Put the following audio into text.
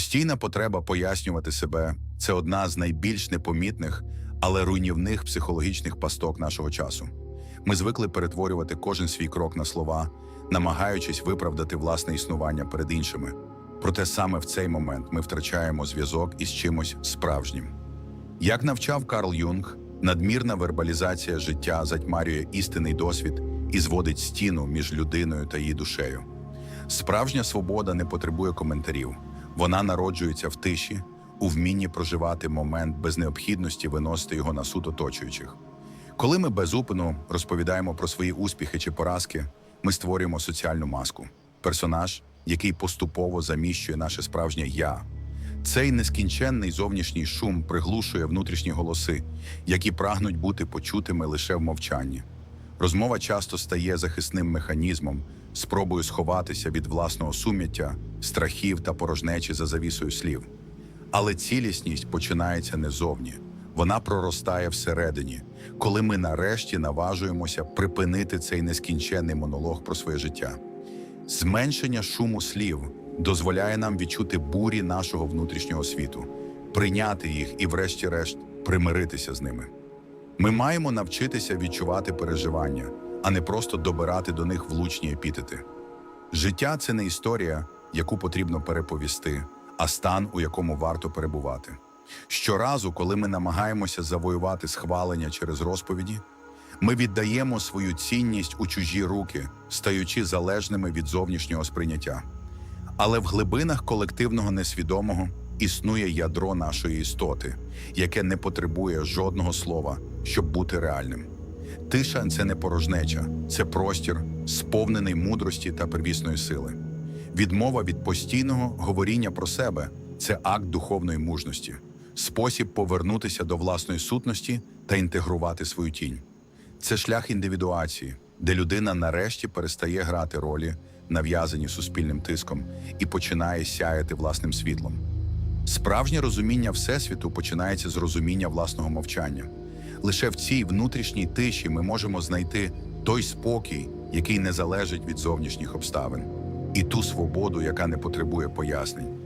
Постійна потреба пояснювати себе це одна з найбільш непомітних, але руйнівних психологічних пасток нашого часу. Ми звикли перетворювати кожен свій крок на слова, намагаючись виправдати власне існування перед іншими. Проте саме в цей момент ми втрачаємо зв'язок із чимось справжнім. Як навчав Карл Юнг, надмірна вербалізація життя затьмарює істинний досвід і зводить стіну між людиною та її душею. Справжня свобода не потребує коментарів. Вона народжується в тиші, у вмінні проживати момент без необхідності виносити його на суд оточуючих. Коли ми безупину розповідаємо про свої успіхи чи поразки, ми створюємо соціальну маску, персонаж, який поступово заміщує наше справжнє я. Цей нескінченний зовнішній шум приглушує внутрішні голоси, які прагнуть бути почутими лише в мовчанні. Розмова часто стає захисним механізмом, спробою сховатися від власного сум'яття, страхів та порожнечі за завісою слів. Але цілісність починається не зовні, вона проростає всередині, коли ми нарешті наважуємося припинити цей нескінченний монолог про своє життя. Зменшення шуму слів дозволяє нам відчути бурі нашого внутрішнього світу, прийняти їх і, врешті-решт, примиритися з ними. Ми маємо навчитися відчувати переживання, а не просто добирати до них влучні епітети. Життя це не історія, яку потрібно переповісти, а стан, у якому варто перебувати. Щоразу, коли ми намагаємося завоювати схвалення через розповіді, ми віддаємо свою цінність у чужі руки, стаючи залежними від зовнішнього сприйняття. Але в глибинах колективного несвідомого існує ядро нашої істоти, яке не потребує жодного слова, щоб бути реальним. Тиша це не порожнеча, це простір, сповнений мудрості та первісної сили. Відмова від постійного говоріння про себе це акт духовної мужності, спосіб повернутися до власної сутності та інтегрувати свою тінь. Це шлях індивідуації, де людина нарешті перестає грати ролі, нав'язані суспільним тиском, і починає сяяти власним світлом. Справжнє розуміння Всесвіту починається з розуміння власного мовчання. Лише в цій внутрішній тиші ми можемо знайти той спокій, який не залежить від зовнішніх обставин, і ту свободу, яка не потребує пояснень.